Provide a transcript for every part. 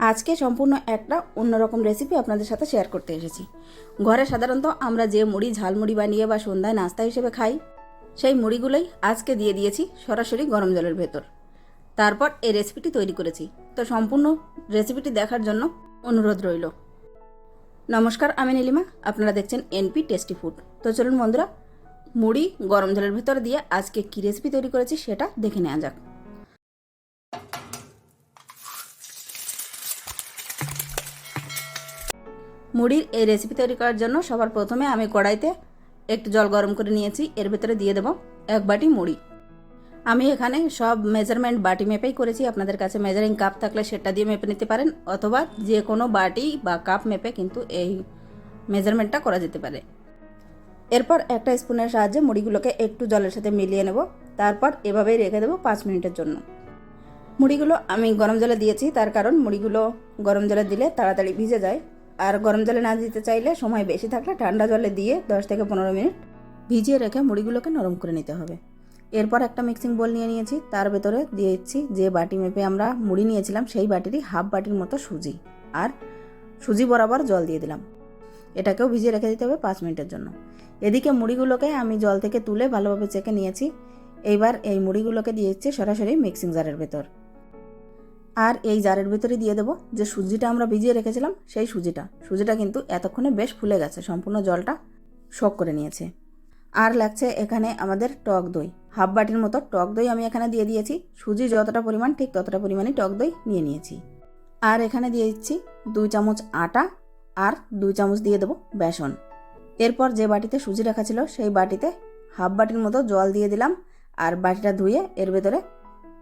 আজকে সম্পূর্ণ একটা অন্যরকম রেসিপি আপনাদের সাথে শেয়ার করতে এসেছি। ঘরে সাধারণত আমরা যে মুড়ি, ঝালমুড়ি বানিয়ে বা সন্ধ্যায় নাস্তা হিসেবে খাই, সেই মুড়িগুলোই আজকে দিয়ে দিয়েছি সরাসরি গরম জলের ভেতর। তারপর এই রেসিপিটি তৈরি করেছি। তো সম্পূর্ণ রেসিপিটি দেখার জন্য অনুরোধ রইল। নমস্কার, আমি নীলিমা। আপনারা দেখছেন এনপি টেস্টি ফুড তো চলুন বন্ধুরা, মুড়ি গরম জলের ভেতর দিয়ে আজকে কী রেসিপি তৈরি করেছি সেটা দেখে নেওয়া যাক। মুড়ির এই রেসিপি তৈরি করার জন্য সবার প্রথমে আমি কড়াইতে একটু জল গরম করে নিয়েছি। এর ভেতরে দিয়ে দেবো এক বাটি মুড়ি। আমি এখানে সব মেজারমেন্ট বাটি মেপেই করেছি। আপনাদের কাছে মেজারিং কাপ থাকলে সেটা দিয়ে মেপে নিতে পারেন, অথবা যে কোনো বাটি বা কাপ মেপে কিন্তু এই মেজারমেন্টটা করা যেতে পারে। এরপর একটা স্পুনের সাহায্যে মুড়িগুলোকে একটু জলের সাথে মিলিয়ে নেব। তারপর এভাবেই রেখে দেবো পাঁচ মিনিটের জন্য। মুড়িগুলো আমি গরম জলে দিয়েছি, তার কারণ মুড়িগুলো গরম জলে দিলে তাড়াতাড়ি ভিজে যায়। আর গরম জলে না দিতে চাইলে সময় বেশি থাকলে ঠান্ডা জলে দিয়ে দশ থেকে পনেরো মিনিট ভিজিয়ে রেখে মুড়িগুলোকে নরম করে নিতে হবে। এরপর একটা মিক্সিং বোল নিয়ে নিয়েছি। তার ভেতরে দিয়ে দিচ্ছি যে বাটি মেপে আমরা মুড়ি নিয়েছিলাম সেই বাটিরই হাফ বাটির মতো সুজি। আর সুজি বরাবর জল দিয়ে দিলাম। এটাকেও ভিজিয়ে রেখে দিতে হবে পাঁচ মিনিটের জন্য। এদিকে মুড়িগুলোকে আমি জল থেকে তুলে ভালোভাবে চেকে নিয়েছি। এইবার এই মুড়িগুলোকে দিয়ে দিচ্ছি সরাসরি মিক্সিং জারের ভেতর। আর এই জারের ভেতরে দিয়ে দেবো যে সুজিটা আমরা ভিজিয়ে রেখেছিলাম, সেই সুজিটা। সুজিটা কিন্তু এতক্ষণে বেশ ফুলে গেছে, সম্পূর্ণ জলটা শক করে নিয়েছে। আর লাগছে এখানে আমাদের টক দই। হাফ বাটির মতো টক দই আমি এখানে দিয়ে দিয়েছি। সুজি যতটা পরিমাণ, ঠিক ততটা পরিমাণে টক দই নিয়ে নিয়েছি। আর এখানে দিয়ে দিচ্ছি দুই চামচ আটা আর দুই চামচ দিয়ে দেবো বেসন। এরপর যে বাটিতে সুজি রাখা ছিল, সেই বাটিতে হাফ বাটির মতো জল দিয়ে দিলাম আর বাটিটা ধুয়ে এর ভেতরে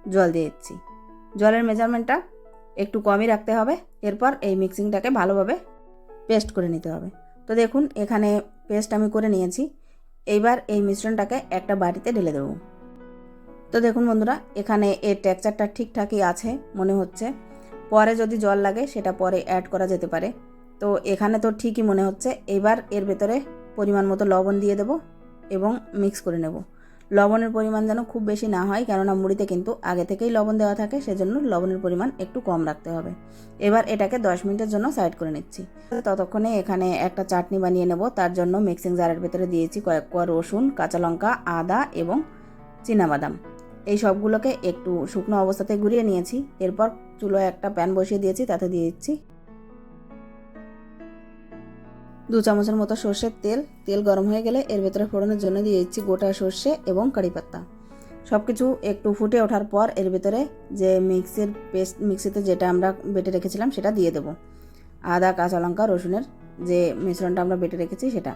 জল দিয়ে দিচ্ছি। জলের মেজারমেন্টটা একটু কমই রাখতে হবে। এরপর এই মিক্সিংটাকে ভালোভাবে পেস্ট করে নিতে হবে। তো দেখুন, এখানে পেস্ট আমি করে নিয়েছি। এইবার এই মিশ্রণটাকে একটা বাটিতে ঢেলে দেবো। তো দেখুন বন্ধুরা, এখানে এর টেক্সচারটা ঠিকঠাকই আছে, মনে হচ্ছে। পরে যদি জল লাগে, সেটা পরে অ্যাড করা যেতে পারে। তো এখানে তো ঠিকই মনে হচ্ছে। এবার এর ভেতরে পরিমাণ মতো লবণ দিয়ে দেবো এবং মিক্স করে নেব। লবণের পরিমাণ যেন খুব বেশি না হয়, কেননা মুড়িতে কিন্তু আগে থেকেই লবণ দেওয়া থাকে, সেজন্য লবণের পরিমাণ একটু কম রাখতে হবে। এবার এটাকে দশ মিনিটের জন্য সাইড করে নিচ্ছি। ততক্ষণে এখানে একটা চাটনি বানিয়ে নেব, তার জন্য মিক্সিং জারের ভেতরে দিয়েছি কয়েক কোয়া রসুন, কাঁচা লঙ্কা, আদা এবং বাদাম এই সবগুলোকে একটু শুকনো অবস্থাতে ঘুরিয়ে নিয়েছি। এরপর চুলো একটা প্যান বসিয়ে দিয়েছি, তাতে দিয়ে দিচ্ছি দু চামচের মতো সর্ষের তেল তেল গরম হয়ে গেলে এর ভেতরে ফোড়নের জন্য দিয়ে দিচ্ছি গোটা সর্ষে এবং কারি পাতা। সব কিছু একটু ফুটে ওঠার পর এর ভেতরে যে মিক্সির পেস্ট, মিক্সিতে যেটা আমরা বেটে রেখেছিলাম সেটা দিয়ে দেবো। আদা, কাঁচা লঙ্কা, রসুনের যে মিশ্রণটা আমরা বেটে রেখেছি সেটা।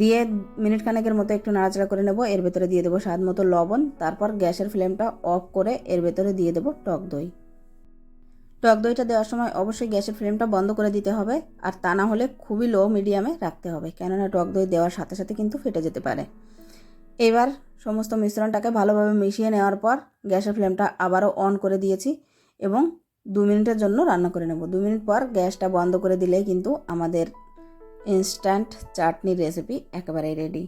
দিয়ে মিনিট খানেকের মতো একটু নাড়াচাড়া করে নেব, এর ভেতরে দিয়ে দেবো স্বাদ মতো লবণ, তারপর গ্যাসের ফ্লেমটা অফ করে এর ভেতরে দিয়ে দেবো টক দই। টক দইটা দেওয়ার সময় অবশ্যই গ্যাসের ফ্লেমটা বন্ধ করে দিতে হবে, আর তা না হলে খুবই লো মিডিয়ামে রাখতে হবে, কেননা টক দই দেওয়ার সাথে সাথে কিন্তু ফেটে যেতে পারে। এবার সমস্ত মিশ্রণটাকে ভালোভাবে মিশিয়ে নেওয়ার পর গ্যাসের ফ্লেমটা আবারও অন করে দিয়েছি এবং দু মিনিটের জন্য রান্না করে নেব। দু মিনিট পর গ্যাসটা বন্ধ করে দিলেই কিন্তু আমাদের ইনস্ট্যান্ট চাটনির রেসিপি একেবারেই রেডি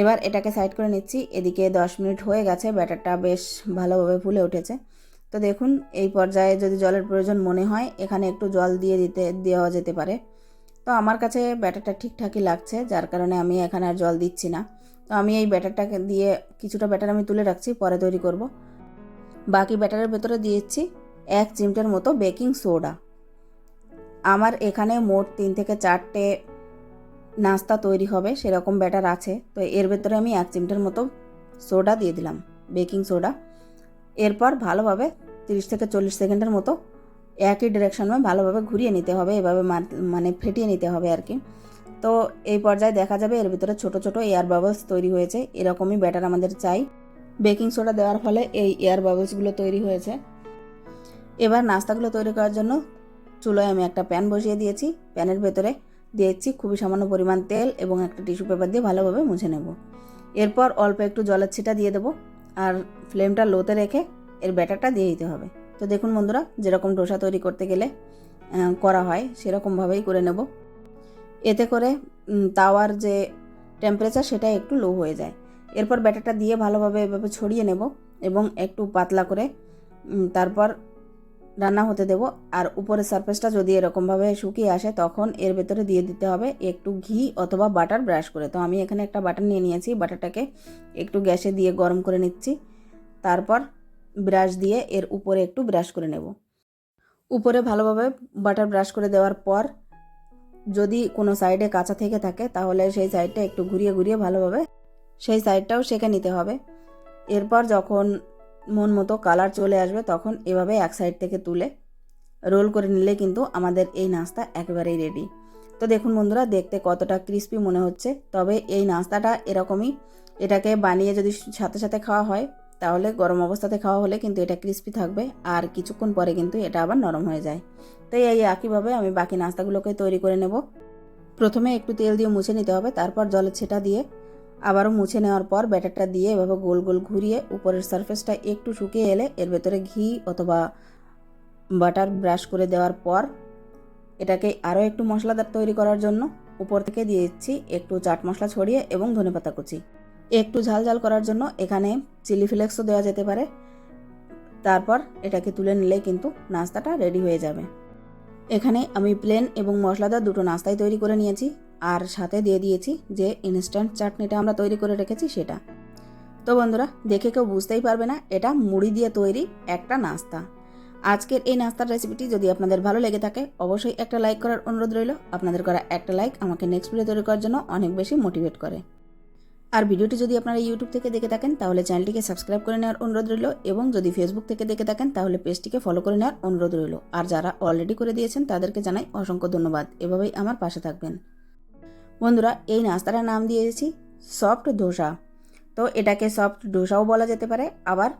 এবার এটাকে সাইড করে নিচ্ছি, এদিকে দশ মিনিট হয়ে গেছে, ব্যাটারটা বেশ ভালোভাবে ফুলে উঠেছে। তো দেখুন, এই পর্যায়ে যদি জলের প্রয়োজন মনে হয়, এখানে একটু জল দিয়ে দিতে, দেওয়া যেতে পারে। তো আমার কাছে ব্যাটারটা ঠিকঠাকই লাগছে, যার কারণে আমি এখানে আর জল দিচ্ছি না। তো আমি এই ব্যাটারটাকে দিয়ে কিছুটা ব্যাটার আমি তুলে রাখছি, পরে তৈরি করব। বাকি ব্যাটারের ভেতরে দিয়েছি এক চিমটের মতো বেকিং সোডা। আমার এখানে মোট তিন থেকে চারটে নাস্তা তৈরি হবে, সেরকম ব্যাটার আছে। তো এর ভেতরে আমি এক চিমটের মতো সোডা দিয়ে দিলাম, বেকিং সোডা। এরপর ভালোভাবে তিরিশ থেকে চল্লিশ সেকেন্ডের মতো একই ডিরেকশনে ভালোভাবে ঘুরিয়ে নিতে হবে, এভাবে মানে ফেটিয়ে নিতে হবে আর কি। তো এই পর্যায়ে দেখা যাবে এর ভিতরে ছোট ছোট এয়ার বাবলস তৈরি হয়েছে, এরকমই ব্যাটার আমাদের চাই। বেকিং সোডা দেওয়ার ফলে এই এয়ার বাবলসগুলো তৈরি হয়েছে। এবার নাস্তাগুলো তৈরি করার জন্য চুলোয় আমি একটা প্যান বসিয়ে দিয়েছি। প্যানের ভেতরে দিয়েছি খুবই সামান্য পরিমাণ তেল এবং একটা টিস্যু পেপার দিয়ে ভালোভাবে মুছে নেব। এরপর অল্প একটু জলের ছিটা দিয়ে দেবো, আর ফ্লেমটা লোতে রেখে এর ব্যাটারটা দিয়ে দিতে হবে। তো দেখুন বন্ধুরা, যেরকম ডোসা তৈরি করতে গেলে করা হয়, সেরকমভাবেই করে নেব। এতে করে তাওয়ার যে টেম্পারেচার সেটা একটু লো হয়ে যায়। এরপর ব্যাটারটা দিয়ে ভালোভাবে এভাবে ছড়িয়ে নেব এবং একটু পাতলা করে তারপর রান্না হতে দেব। আর উপরের সারফেসটা যদি এরকমভাবে শুকিয়ে আসে, তখন এর ভেতরে দিয়ে দিতে হবে একটু ঘি অথবা বাটার ব্রাশ করে। তো আমি এখানে একটা বাটার নিয়ে নিয়েছি। বাটারটাকে একটু গ্যাসে দিয়ে গরম করে নিচ্ছি। তারপর ব্রাশ দিয়ে এর উপরে একটু ব্রাশ করে নেব। উপরে ভালোভাবে বাটার ব্রাশ করে দেওয়ার পর যদি কোনো সাইডে কাঁচা থেকে থাকে তাহলে সেই সাইডটা একটু ঘুরিয়ে ঘুরিয়ে ভালোভাবে সেই সাইডটাও সেঁকে নিতে হবে। এরপর যখন মন মতো কালার চলে আসবে তখন এভাবে এক সাইড থেকে তুলে রোল করে নিলে কিন্তু আমাদের এই নাস্তা একেবারেই রেডি তো দেখুন বন্ধুরা, দেখতে কতটা ক্রিস্পি মনে হচ্ছে। তবে এই নাস্তাটা এরকমই, এটাকে বানিয়ে যদি সাথে সাথে খাওয়া হয় তাহলে গরম অবস্থাতে খাওয়া হলে কিন্তু এটা ক্রিস্পি থাকবে আর কিছুক্ষণ পরে কিন্তু এটা আবার নরম হয়ে যায়। তাই এই একইভাবে আমি বাকি নাস্তাগুলোকে তৈরি করে নেব। প্রথমে একটু তেল দিয়ে মুছে নিতে হবে, তারপর জলের ছেটা দিয়ে আবারও মুছে নেওয়ার পর ব্যাটারটা দিয়ে এভাবে গোল গোল ঘুরিয়ে উপরের সারফেসটা একটু শুকিয়ে এলে এর ভেতরে ঘি অথবা বাটার ব্রাশ করে দেওয়ার পর এটাকে আরও একটু মশলাদার তৈরি করার জন্য উপর থেকে দিয়ে দিচ্ছি একটু চাট মশলা ছড়িয়ে এবং ধনেপাতা কুচি। একটু ঝাল ঝাল করার জন্য এখানে চিলি ফ্লেক্সও দেওয়া যেতে পারে। তারপর এটাকে তুলে নিলেই কিন্তু নাস্তাটা রেডি হয়ে যাবে। এখানে আমি প্লেন এবং মশলাদার দুটো নাস্তাই তৈরি করে নিয়েছি। আর সাথে দিয়ে দিয়েছি যে ইনস্ট্যান্ট চাটনিটা আমরা তৈরি করে রেখেছি সেটা। তো বন্ধুরা, দেখে কেউ বুঝতেই পারবে না, এটা মুড়ি দিয়ে তৈরি একটা নাস্তা। আজকের এই নাস্তার রেসিপিটি যদি আপনাদের ভালো লেগে থাকে, অবশ্যই একটা লাইক করার অনুরোধ রইল। আপনাদের করা একটা লাইক আমাকে নেক্সট ভিডিও তৈরি করার জন্য অনেক বেশি মোটিভেট করে। আর ভিডিওটি যদি আপনারা ইউটিউব থেকে দেখে থাকেন, তাহলে চ্যানেলটিকে সাবস্ক্রাইব করে নেওয়ার অনুরোধ রইল এবং যদি ফেসবুক থেকে দেখে থাকেন, তাহলে পেজটিকে ফলো করে নেওয়ার অনুরোধ রইল। আর যারা অলরেডি করে দিয়েছেন, তাদেরকে জানাই অসংখ্য ধন্যবাদ। এভাবেই আমার পাশে থাকবেন। বন্ধুরা, এই নাস্তাটার নাম দিয়েছি সফট ধোসা তো এটাকে সফট ডোসাও বলা যেতে পারে, আবার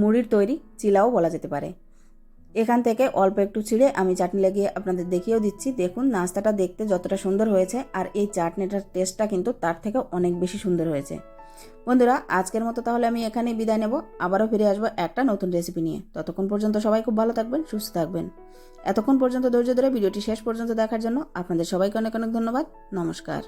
মুড়ির তৈরি চিলাও বলা যেতে পারে। এখান থেকে অল্প একটু ছিঁড়ে আমি চাটনি লাগিয়ে আপনাদের দেখিয়েও দিচ্ছি। দেখুন, নাস্তাটা দেখতে যতটা সুন্দর হয়েছে আর এই চাটনিটার টেস্টটা কিন্তু তার থেকে অনেক বেশি সুন্দর হয়েছে। বন্ধুরা, আজকের মতো তাহলে আমি এখানেই বিদায় নেব। আবারও ফিরে আসব একটা নতুন রেসিপি নিয়ে। ততক্ষণ পর্যন্ত সবাই খুব ভালো থাকবেন, সুস্থ থাকবেন। এতক্ষণ পর্যন্ত ধৈর্য ধরে ভিডিওটি শেষ পর্যন্ত দেখার জন্য আপনাদের সবাইকে অনেক অনেক ধন্যবাদ। নমস্কার।